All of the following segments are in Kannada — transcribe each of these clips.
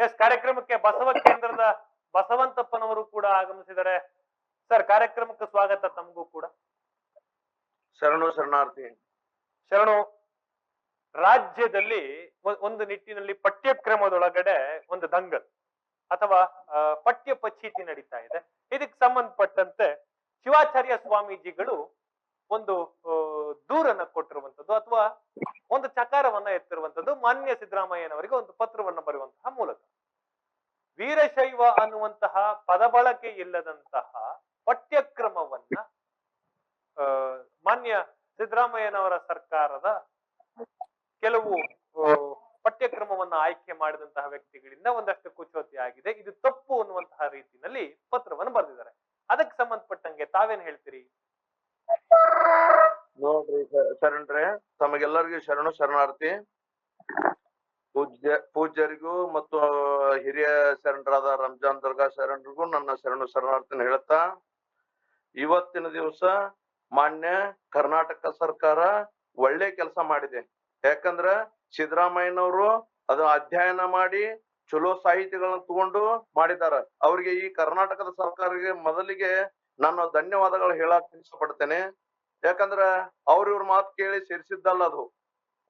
ಎಸ್ ಕಾರ್ಯಕ್ರಮಕ್ಕೆ ಬಸವ ಕೇಂದ್ರದ ಬಸವಂತಪ್ಪನವರು ಕೂಡ ಆಗಮಿಸಿದರೆ ಸರ್ ಕಾರ್ಯಕ್ರಮಕ್ಕೆ ಸ್ವಾಗತ ತಮಗೂ ಕೂಡ. ಶರಣು ಶರಣಾರ್ಥಿ. ಶರಣು ರಾಜ್ಯದಲ್ಲಿ ಒಂದು ನಿಟ್ಟಿನಲ್ಲಿ ಪಠ್ಯಕ್ರಮದೊಳಗಡೆ ಒಂದು ದಂಗಲ್ ಅಥವಾ ಪಠ್ಯ ಪಚೀತಿ ನಡೀತಾ ಇದೆ. ಇದಕ್ಕೆ ಸಂಬಂಧಪಟ್ಟಂತೆ ಶಿವಾಚಾರ್ಯ ಸ್ವಾಮೀಜಿಗಳು ಒಂದು ದೂರನ್ನ ಕೊಟ್ಟಿರುವಂತದ್ದು ಅಥವಾ ಒಂದು ಚಕಾರವನ್ನ ಎತ್ತಿರುವಂತದ್ದು ಮಾನ್ಯ ಸಿದ್ದರಾಮಯ್ಯನವರಿಗೆ ಒಂದು ಪತ್ರವನ್ನ ವೀರಶೈವ ಅನ್ನುವಂತಹ ಪದಬಳಕೆ ಇಲ್ಲದಂತಹ ಪಠ್ಯಕ್ರಮವನ್ನ ಮಾನ್ಯ ಸಿದ್ದರಾಮಯ್ಯನವರ ಸರ್ಕಾರದ ಕೆಲವು ಪಠ್ಯಕ್ರಮವನ್ನ ಆಯ್ಕೆ ಮಾಡಿದಂತಹ ವ್ಯಕ್ತಿಗಳಿಂದ ಒಂದಷ್ಟು ಕುಚೋತಿ ಆಗಿದೆ. ಇದು ತಪ್ಪು ಅನ್ನುವಂತಹ ರೀತಿಯಲ್ಲಿ ಪತ್ರವನ್ನು ಬರೆದಿದ್ದಾರೆ. ಅದಕ್ಕೆ ಸಂಬಂಧಪಟ್ಟಂಗೆ ತಾವೇನ್ ಹೇಳ್ತೀರಿ? ನೋಡ್ರಿ ಶರಣರೇ, ತಮಗೆಲ್ಲರಿಗೂ ಶರಣು, ಶರಣಾರ್ಥಿ. ಪೂಜ್ಯ, ಪೂಜ್ಯರಿಗೂ ಮತ್ತು ಹಿರಿಯ ಶರಣರಾದ ರಂಜಾನ್ ದರ್ಗಾ ಶರಣರಿಗೂ ನನ್ನ ಶರಣು ಶರಣಾರ್ಥಿನ ಹೇಳ್ತಾ, ಇವತ್ತಿನ ದಿವಸ ಮಾನ್ಯ ಕರ್ನಾಟಕ ಸರ್ಕಾರ ಒಳ್ಳೆ ಕೆಲಸ ಮಾಡಿದೆ. ಯಾಕಂದ್ರ ಸಿದ್ದರಾಮಯ್ಯನವರು ಅದನ್ನ ಅಧ್ಯಯನ ಮಾಡಿ ಚಲೋ ಸಾಹಿತಿಗಳನ್ನ ತಗೊಂಡು ಮಾಡಿದಾರ ಅವ್ರಿಗೆ ಈ ಕರ್ನಾಟಕದ ಸರ್ಕಾರಕ್ಕೆ ಮೊದಲಿಗೆ ನಾನು ಧನ್ಯವಾದಗಳು ಹೇಳಕ್ ಇಷ್ಟಪಡ್ತೇನೆ. ಯಾಕಂದ್ರ ಅವ್ರ ಇವ್ರ ಮಾತು ಕೇಳಿ ಸೇರಿಸಿದ್ದಲ್ಲ ಅದು.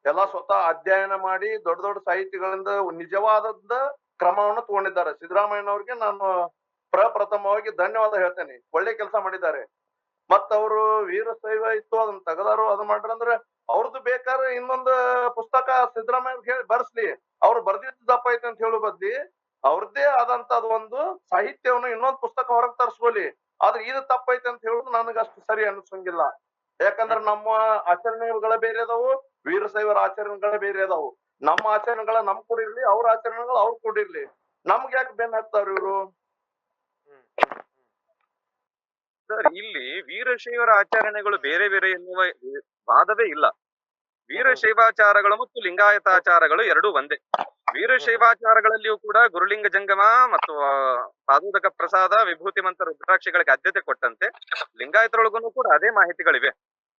ಎಲ್ಲ ಸ್ವತಃ ಅಧ್ಯಯನ ಮಾಡಿ ದೊಡ್ಡ ದೊಡ್ಡ ಸಾಹಿತಿಗಳಿಂದ ನಿಜವಾದ ಕ್ರಮವನ್ನು ತಗೊಂಡಿದ್ದಾರೆ. ಸಿದ್ದರಾಮಯ್ಯನವ್ರಿಗೆ ನಾನು ಪ್ರಪ್ರಥಮವಾಗಿ ಧನ್ಯವಾದ ಹೇಳ್ತೇನೆ. ಒಳ್ಳೆ ಕೆಲಸ ಮಾಡಿದ್ದಾರೆ. ಮತ್ತ ಅವರು ವೀರಶೈವ ಇತ್ತು ಅದನ್ನ ತೆಗದಾರು ಅದು ಮಾಡ್ರಂದ್ರೆ ಅವ್ರದ್ದು ಬೇಕಾದ್ರೆ ಇನ್ನೊಂದು ಪುಸ್ತಕ ಸಿದ್ದರಾಮಯ್ಯ ಹೇಳಿ ಬರ್ಸ್ಲಿ. ಅವ್ರು ಬರ್ದಿದ್ದು ದಪ್ಪ ಐತೆ ಅಂತ ಹೇಳೋ ಬದ್ಲಿ ಅವ್ರದ್ದೇ ಆದಂತದ್ ಒಂದು ಸಾಹಿತ್ಯವನ್ನು ಇನ್ನೊಂದು ಪುಸ್ತಕ ಹೊರಗೆ ತರಿಸ್ಕೊಳ್ಳಿ ಆದ್ರೆ ಇದು ತಪ್ಪೈತೆ ಅಂತ ಹೇಳುದು ನನಗಷ್ಟು ಅಷ್ಟು ಸರಿ ಅನ್ಸಂಗಿಲ್ಲ ಯಾಕಂದ್ರೆ ನಮ್ಮ ಆಚರಣೆಗಳ ಬೇರೆ ಅದಾವು. ವೀರಶೈವರ ಆಚರಣೆಗಳ ಬೇರೆ ಅದಾವು. ನಮ್ಮ ಆಚರಣೆಗಳ ನಮ್ ಕೂಡಿರ್ಲಿ ಅವ್ರ ಆಚರಣೆಗಳು ಅವ್ರ ಕೂಡಿರ್ಲಿ ನಮ್ಗ ಯಾಕೆ ಬೆನ್ ಹತ್ತಾರ ಇವ್ರು? ಸರ್ ಇಲ್ಲಿ ವೀರಶೈವರ ಆಚರಣೆಗಳು ಬೇರೆ ಬೇರೆ ಎನ್ನುವ ವಾದವೇ ಇಲ್ಲ. ವೀರಶೈವಾಚಾರಗಳು ಮತ್ತು ಲಿಂಗಾಯತಾಚಾರಗಳು ಎರಡೂ ಒಂದೇ. ವೀರಶೈವಾಚಾರಗಳಲ್ಲಿಯೂ ಕೂಡ ಗುರುಲಿಂಗ ಜಂಗಮ ಮತ್ತು ಪಾದೋದಕ ಪ್ರಸಾದ ವಿಭೂತಿ ಮಂತ್ರ ರುದ್ರಾಕ್ಷಿಗಳಿಗೆ ಆದ್ಯತೆ ಕೊಟ್ಟಂತೆ. ಲಿಂಗಾಯತರೊಳಗೂ ಕೂಡ ಅದೇ ಮಾಹಿತಿಗಳಿವೆ.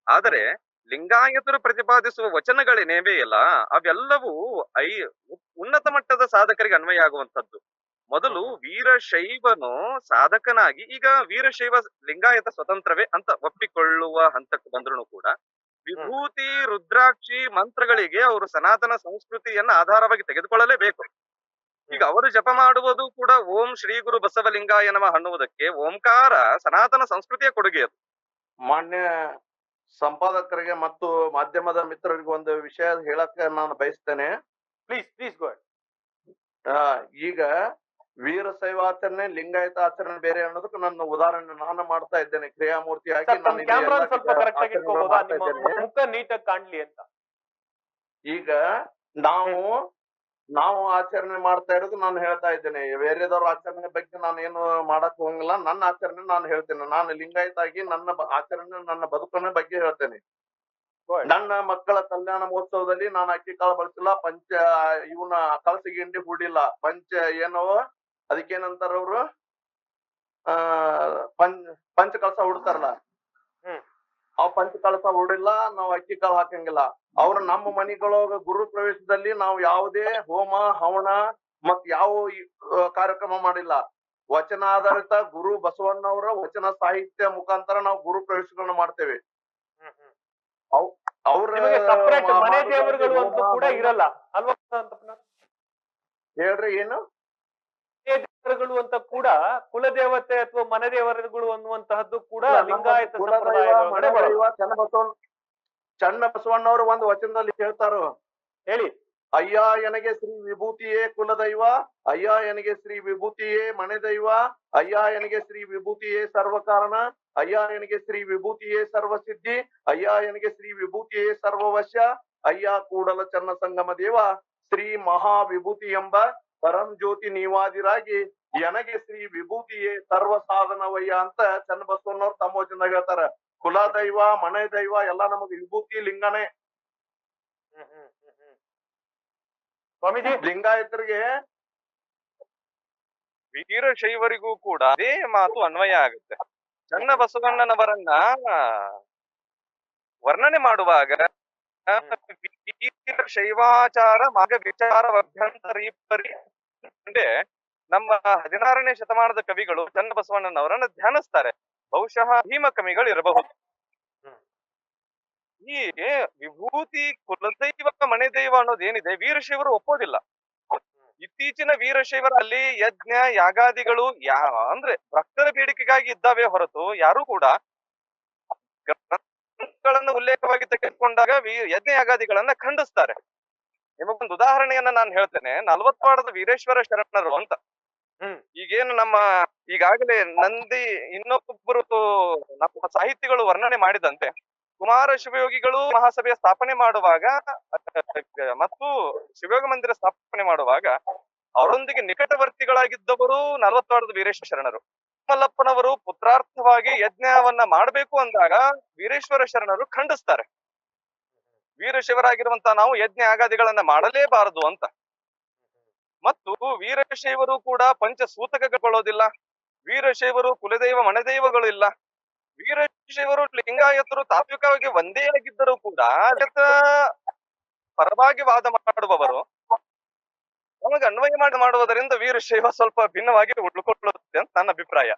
ಆದರೆ ಲಿಂಗಾಯತರು ಪ್ರತಿಪಾದಿಸುವ ವಚನಗಳೇನೇವೇ ಇಲ್ಲ ಅವೆಲ್ಲವೂ ಐ ಉನ್ನತ ಮಟ್ಟದ ಸಾಧಕರಿಗೆ ಅನ್ವಯ ಆಗುವಂತದ್ದು ಮೊದಲು ವೀರಶೈವನು ಸಾಧಕನಾಗಿ ಈಗ ವೀರಶೈವ ಲಿಂಗಾಯತ ಸ್ವತಂತ್ರವೇ ಅಂತ ಒಪ್ಪಿಕೊಳ್ಳುವ ಹಂತಕ್ಕೆ ಬಂದ್ರು ಕೂಡ ವಿಭೂತಿ ರುದ್ರಾಕ್ಷಿ ಮಂತ್ರಗಳಿಗೆ ಅವರು ಸನಾತನ ಸಂಸ್ಕೃತಿಯನ್ನ ಆಧಾರವಾಗಿ ತೆಗೆದುಕೊಳ್ಳಲೇಬೇಕು. ಈಗ ಅವರು ಜಪ ಮಾಡುವುದು ಕೂಡ ಓಂ ಶ್ರೀ ಗುರು ಬಸವಲಿಂಗಾಯ ನಮ ಅನ್ನುವುದಕ್ಕೆ ಓಂಕಾರ ಸನಾತನ ಸಂಸ್ಕೃತಿಯ ಕೊಡುಗೆ ಅದು ಮಾನ್ಯ ಸಂಪಾದಕರಿಗೆ ಮತ್ತು ಮಾಧ್ಯಮದ ಮಿತ್ರರಿಗೆ ಒಂದು ವಿಷಯ ಹೇಳಕ್ಕೆ ನಾನು ಬಯಸ್ತೇನೆ. ಪ್ಲೀಸ್ ಪ್ಲೀಸ್ ಗೋ ವೀರ ಈಗ ವೀರಶೈವಾಚರಣೆ ಲಿಂಗಾಯತ ಆಚರಣೆ ಬೇರೆ ಅನ್ನೋದಕ್ಕೆ ನನ್ನ ಉದಾಹರಣೆ ನಾನು ಮಾಡ್ತಾ ಇದ್ದೇನೆ. ಕರೆಕ್ಟ್ ಆಗಿ ಮುಖ ನೀಟಾಗಿ ಕಾಣ್ಲಿ ಅಂತ. ಈಗ ನಾವು ನಾವು ಆಚರಣೆ ಮಾಡ್ತಾ ಇರೋದು ನಾನು ಹೇಳ್ತಾ ಇದ್ದೇನೆ. ಬೇರೆದವ್ರ ಆಚರಣೆ ಬಗ್ಗೆ ನಾನು ಏನು ಮಾಡಕ್ ಹೋಗಂಗಿಲ್ಲ. ನನ್ನ ಆಚರಣೆ ನಾನು ಹೇಳ್ತೇನೆ. ನಾನು ಲಿಂಗಾಯತ ಆಗಿ ನನ್ನ ಆಚರಣೆ ನನ್ನ ಬದುಕನ ಬಗ್ಗೆ ಹೇಳ್ತೇನೆ. ನನ್ನ ಮಕ್ಕಳ ಕಲ್ಯಾಣ ಮಹೋತ್ಸವದಲ್ಲಿ ನಾನು ಅಕ್ಕಿ ಕಾಳು ಬಳಸಿಲ್ಲ. ಪಂಚ ಇವನ ಕಳಸಿ ಗಿಂಡಿ ಹೂಡಿಲ್ಲ. ಪಂಚ ಏನೋ ಅದಕ್ಕೇನಂತಾರ ಅವ್ರು ಆ ಪಂಚ ಪಂಚ ಕಳಸ ಹುಡ್ತಾರಲ್ಲ. ಅವ್ ಪಂಚ ಕಳಸ ಹೊಡಿಲ್ಲ ನಾವು ಅಕ್ಕಿ ಕಾಳು ಹಾಕಂಗಿಲ್ಲ. ಅವ್ರ ನಮ್ಮ ಮನೆಗಳೊಳಗ ಗುರು ಪ್ರವೇಶದಲ್ಲಿ ನಾವು ಯಾವುದೇ ಹೋಮ ಹವಣ ಮತ್ ಯಾವ ಕಾರ್ಯಕ್ರಮ ಮಾಡಿಲ್ಲ. ವಚನ ಆಧಾರಿತ ಗುರು ಬಸವಣ್ಣವರ ವಚನ ಸಾಹಿತ್ಯ ಮುಖಾಂತರ ನಾವು ಗುರು ಪ್ರವೇಶಗಳನ್ನ ಮಾಡ್ತೇವೆ. ಅವ್ರ ಕೂಡ ಇರಲ್ಲ. ಅಲ್ವಾ ಹೇಳ್ರಿ ಏನು? ದೇವರುಗಳು ಅಂತ ಕೂಡ ಕುಲದೇವತೆ ಅಥವಾ ಮನೆ ದೇವರುಗಳು ಅನ್ನುವಂತಹದ್ದು ಕೂಡ ಲಿಂಗಾಯತ ಚನ್ನಬಸವಣ್ಣ ಚನ್ನ ಬಸವಣ್ಣವರು ಒಂದು ವಚನದಲ್ಲಿ ಹೇಳ್ತಾರು. ಹೇಳಿ. ಅಯ್ಯ ಎನಗೆ ಶ್ರೀ ವಿಭೂತಿಯೇ ಕುಲದೈವ ಅಯ್ಯ ಎನಗೆ ಶ್ರೀ ವಿಭೂತಿಯೇ ಮನೆ ದೈವ ಅಯ್ಯ ಎನಗೆ ಶ್ರೀ ವಿಭೂತಿಯೇ ಸರ್ವ ಕಾರಣ ಅಯ್ಯ ಎನಗೆ ಶ್ರೀ ವಿಭೂತಿಯೇ ಸರ್ವ ಸಿದ್ಧಿ ಅಯ್ಯ ಎನಗೆ ಶ್ರೀ ವಿಭೂತಿಯೇ ಸರ್ವವಶ ಅಯ್ಯ ಕೂಡಲ ಚನ್ನ ಸಂಗಮ ದೇವ ಶ್ರೀ ಮಹಾ ವಿಭೂತಿ ಎಂಬ ಪರಂ ಜ್ಯೋತಿ ನೀವಾದಿರಾಗಿ ಎನಗೆ ಶ್ರೀ ವಿಭೂತಿಯೇ ಸರ್ವ ಸಾಧನವಯ್ಯ ಅಂತ ಚನ್ನಬಸವಣ್ಣವ್ರು ತಮ್ಮ ವಚನದಾಗ ಹೇಳ್ತಾರ. ಕುಲ ದೈವ ಮನೆ ದೈವ ಎಲ್ಲಾ ನಮಗೆ ವಿಭೂತಿ ಲಿಂಗನೇ. ಸ್ವಾಮೀಜಿ? ಲಿಂಗಾಯತರಿಗೆ ವೀರಶೈವರಿಗೂ ಕೂಡ ಅದೇ ಮಾತು ಅನ್ವಯ ಆಗುತ್ತೆ. ಚನ್ನ ಬಸವಣ್ಣನವರನ್ನ ವರ್ಣನೆ ಮಾಡುವಾಗ ಶೈವಾಚಾರ ಮಾರ್ಗ ವಿಚಾರ ಅಭ್ಯಂತರೀಪರಿ ಇಟ್ಟುಕೊಂಡೇ ನಮ್ಮ ಹದಿನಾರನೇ ಶತಮಾನದ ಕವಿಗಳು ಚನ್ನಬಸವಣ್ಣನವರನ್ನ ಧ್ಯಾನಿಸ್ತಾರೆ. ಬಹುಶಃ ಭೀಮ ಕವಿಗಳು ಇರಬಹುದು ಈ ವಿಭೂತಿ ಕುಲದೈವ ಮನೆ ದೈವ ಅನ್ನೋದೇನಿದೆ ವೀರಶೈವರು ಒಪ್ಪೋದಿಲ್ಲ. ಇತ್ತೀಚಿನ ವೀರಶೈವರ ಅಲ್ಲಿ ಯಜ್ಞ ಯಾಗಾದಿಗಳು ಯಾ ಅಂದ್ರೆ ಭಕ್ತರ ಬೇಡಿಕೆಗಾಗಿ ಇದ್ದಾವೆ ಹೊರತು ಯಾರು ಕೂಡ ಗ್ರಂಥಗಳನ್ನು ಉಲ್ಲೇಖವಾಗಿ ತೆಗೆದುಕೊಂಡಾಗ ಯಜ್ಞ ಯಾಗಾದಿಗಳನ್ನ ಖಂಡಿಸ್ತಾರೆ. ನಿಮಗೊಂದು ಉದಾಹರಣೆಯನ್ನ ನಾನು ಹೇಳ್ತೇನೆ. ನಲವತ್ವಾಡದ ವೀರೇಶ್ವರ ಶರಣರು ಅಂತ. ಹ್ಮ್. ಈಗೇನು ನಮ್ಮ ಈಗಾಗಲೇ ನಂದಿ ಇನ್ನೊಬ್ಬರು ನಮ್ಮ ಸಾಹಿತಿಗಳು ವರ್ಣನೆ ಮಾಡಿದಂತೆ. ಕುಮಾರ ಶಿವಯೋಗಿಗಳು ಮಹಾಸಭೆಯ ಸ್ಥಾಪನೆ ಮಾಡುವಾಗ ಮತ್ತು ಶಿವಯೋಗ ಮಂದಿರ ಸ್ಥಾಪನೆ ಮಾಡುವಾಗ ಅವರೊಂದಿಗೆ ನಿಕಟವರ್ತಿಗಳಾಗಿದ್ದವರು ನಲವತ್ತಾಡದ ವೀರೇಶ್ವರ ಶರಣರು. ಮಲ್ಲಪ್ಪನವರು ಪುತ್ರಾರ್ಥವಾಗಿ ಯಜ್ಞವನ್ನ ಮಾಡಬೇಕು ಅಂದಾಗ ವೀರೇಶ್ವರ ಶರಣರು ಖಂಡಿಸ್ತಾರೆ. ವೀರಶೈವರಾಗಿರುವಂತ ನಾವು ಯಜ್ಞ ಆಗಾದಿಗಳನ್ನ ಮಾಡಲೇಬಾರದು ಅಂತ. ಮತ್ತು ವೀರಶೈವರು ಕೂಡ ಪಂಚಸೂತಕಗೊಳ್ಳೋದಿಲ್ಲ ವೀರಶೈವರು ಕುಲದೈವ ಮನೆದೈವಗಳು ಇಲ್ಲ. ವೀರಶೈವರು ಲಿಂಗಾಯತರು ತಾತ್ವಿಕವಾಗಿ ಒಂದೇ ಆಗಿದ್ದರೂ ಕೂಡ ಪರವಾಗಿ ವಾದ ಮಾಡುವವರು. ನಮಗೆ ಅನ್ವಯ ಮಾಡಿ ಮಾಡುವುದರಿಂದ ವೀರಶೈವ ಸ್ವಲ್ಪ ಭಿನ್ನವಾಗಿ ಉಳ್ಕೊಳ್ಳುತ್ತೆ ಅಂತ ನನ್ನ ಅಭಿಪ್ರಾಯ.